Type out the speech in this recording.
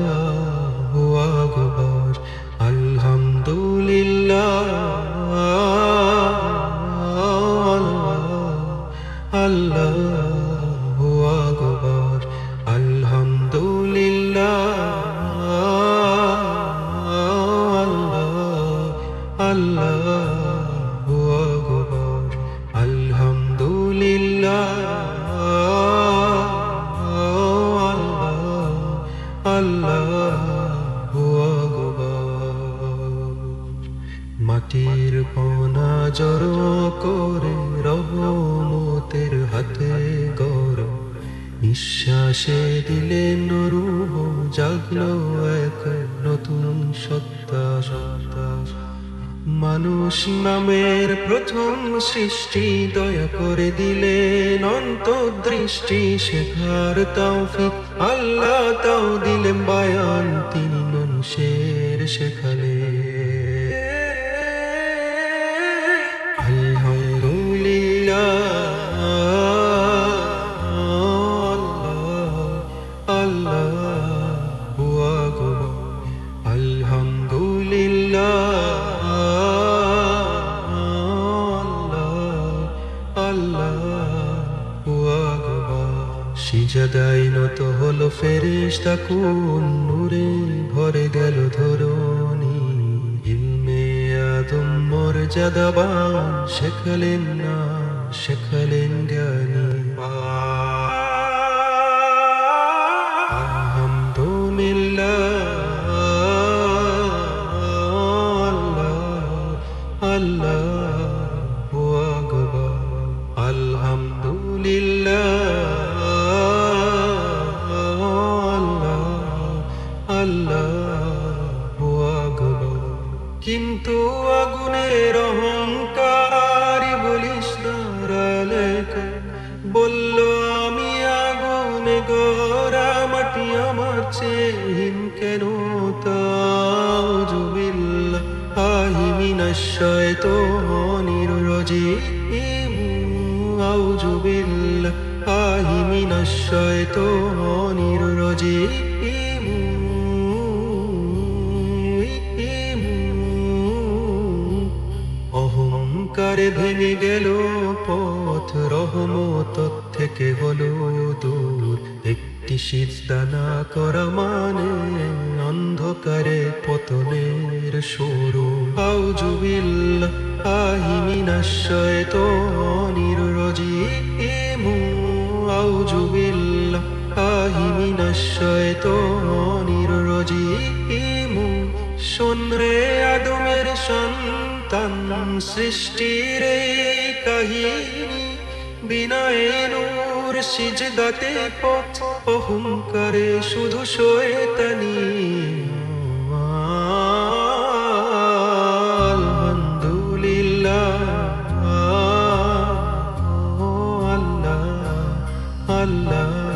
আল্লাহু আকবার আলহামদুলিল্লাহ আল্লাহ আল্লাহ। করে রহমতের হাতে গড় নিঃশ্বাসে দিলেন রূহ জাগলো এক নতুন সত্তা সত্তা। মানুষ নামের প্রথম সৃষ্টি দয়া করে দিলেন অন্তর্দৃষ্টি, শেখার তৌফিক আল্লাহ তাও দিলেন বায়ান। তিনি মানুষের শেখালে সিজাদাই নত হলো ফেরেশতা কোন নূরে ভরে গেল ধরণী? ইলমে আদম মর্যাদাবান, শেখালেন না, শেখালেন জ্ঞানী। আল্লাহ আলহামদুলিল্লাহ। আল্লাহ আকবার। কিন্তু আগুনের অহংকার বলিস বলল, আমি আগুনে গড়া মাটি আমার চেহিন কেন? তাও জুবিল্লা আহিমিনাশয় তো নিরজি আউযু বিল্লাহ আহিমিনাশয় তো নিরজি ভেঙে গেল পথ রহমত থেকে হলো দূর। একটি সিজদানা করা মানে অন্ধকারে পতনের শুরু। আউজুবিল্লাহ আহিমিনাশয় তো নিরজি ইমু। আউজুবিল্লাহ আহিমিনাশয় তো নিরজি ইমু। শোন রে আদমের সন্তান সৃষ্টির কাহিনী বিনয়ে নূর সিজদাতে পথ অহংকারে শুধু শয়তানি আল্লাহ